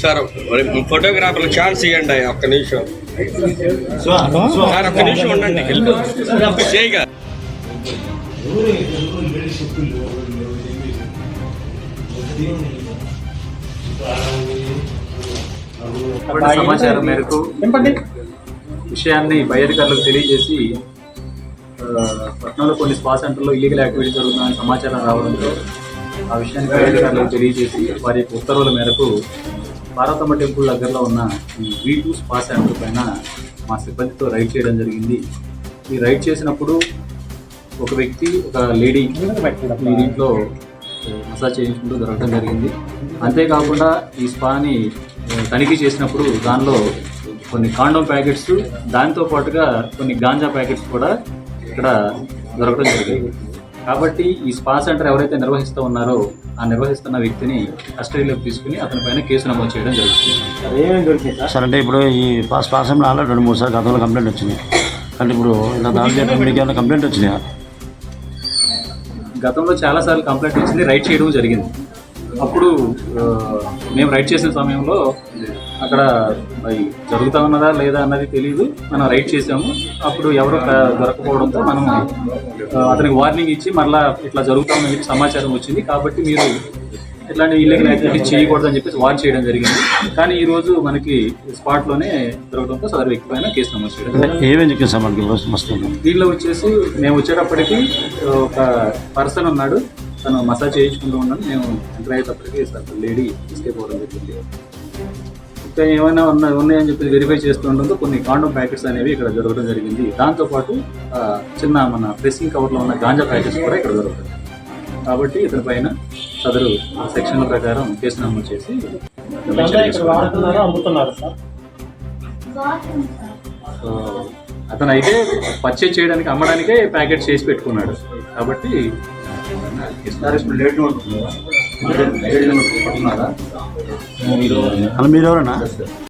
Sir ఫోటోగ్రాఫర్లు chance ఇవ్వండి ఒక్క నిమిషం. సార్ ఒక్క నిమిషం ఉండండి. చేయగా. సమాచారం మేరకు విషయాన్ని పై అధికారులకు తెలియజేసి పట్నంలో కొన్ని స్పా సెంటర్లో ఇల్లీగల్ యాక్టివిటీ జరుగుతుందని సమాచారం రావడంతో ఆ విషయాన్ని పై అధికారులకు తెలియజేసి వారి యొక్క ఉత్తర్వుల మేరకు పార్వతమ్మ టెంపుల్ దగ్గరలో ఉన్న ఈ వీ టూ స్పా సెంటర్ పైన మా సిబ్బందితో రైడ్ చేయడం జరిగింది. ఈ రైడ్ చేసినప్పుడు ఒక వ్యక్తి ఒక లేడీ దీంట్లో మసాజ్ చేయించుకుంటూ దొరకడం జరిగింది. అంతేకాకుండా ఈ స్పాని తనిఖీ చేసినప్పుడు దానిలో కొన్ని కాండోమ్ ప్యాకెట్స్ దాంతో పాటుగా కొన్ని గాంజా ప్యాకెట్స్ కూడా ఇక్కడ దొరకడం జరిగింది. కాబట్టి ఈ స్పా సెంటర్ ఎవరైతే నిర్వహిస్తూ ఉన్నారో ఆ నిర్వహిస్తున్న వ్యక్తిని కస్టడీలోకి తీసుకుని అతని పైన కేసు నమోదు చేయడం జరుగుతుంది. సార్ అంటే ఇప్పుడు ఈ పాస్ పాసంలో ఆల్రెడీ రెండు మూడు సార్లు గతంలో కంప్లైంట్ వచ్చింది అంటే ఇప్పుడు ఇలా ఏమైనా కంప్లైంట్ వచ్చినాయా? గతంలో చాలాసార్లు కంప్లైంట్ వచ్చింది రైడ్ చేయడం జరిగింది. అప్పుడు మేము రైడ్ చేసిన సమయంలో అక్కడ మరి జరుగుతా ఉన్నదా లేదా అన్నది తెలియదు మనం రైడ్ చేసాము అప్పుడు ఎవరు దొరకపోవడంతో మనం అతనికి వార్నింగ్ ఇచ్చి మరలా ఇట్లా జరుగుతామని చెప్పి సమాచారం వచ్చింది. కాబట్టి మీరు ఇట్లాంటి ఇల్లీగల్ యాక్టివిటీస్ చేయకూడదని చెప్పేసి వార్న్ చేయడం జరిగింది. కానీ ఈ రోజు మనకి స్పాట్లోనే దొరకడంతో సదరు వ్యక్తి పైన కేసు నమోదు చేయడం. ఏమేమి సార్ దీనిలో వచ్చేసి మేము వచ్చేటప్పటికి ఒక పర్సన్ ఉన్నాడు. తను మసాజ్ చేయించుకుంటూ ఉన్నాను మేము ఎంటర్ అయ్యేటప్పటికి సార్ లేడీ తీసుకెళ్ళిపోవడం జరిగింది. ఇంకా ఏమైనా ఉన్నా ఉన్నాయని చెప్పి వెరిఫై చేస్తూ ఉండడంతో కొన్ని కాండోమ్ ప్యాకెట్స్ అనేవి ఇక్కడ దొరకడం జరిగింది. దాంతోపాటు చిన్న మన ప్రెసింగ్ కవర్లో ఉన్న గాంజా ప్యాకెట్స్ కూడా ఇక్కడ దొరుకుతాయి. కాబట్టి ఇతని పైన సదరు సెక్షన్ల ప్రకారం కేసు నమోదు చేసి సో అతను అయితే పర్చేజ్ చేయడానికి అమ్మడానికే ప్యాకెట్ చేసి పెట్టుకున్నాడు. కాబట్టి మీరు ఎవరన్నా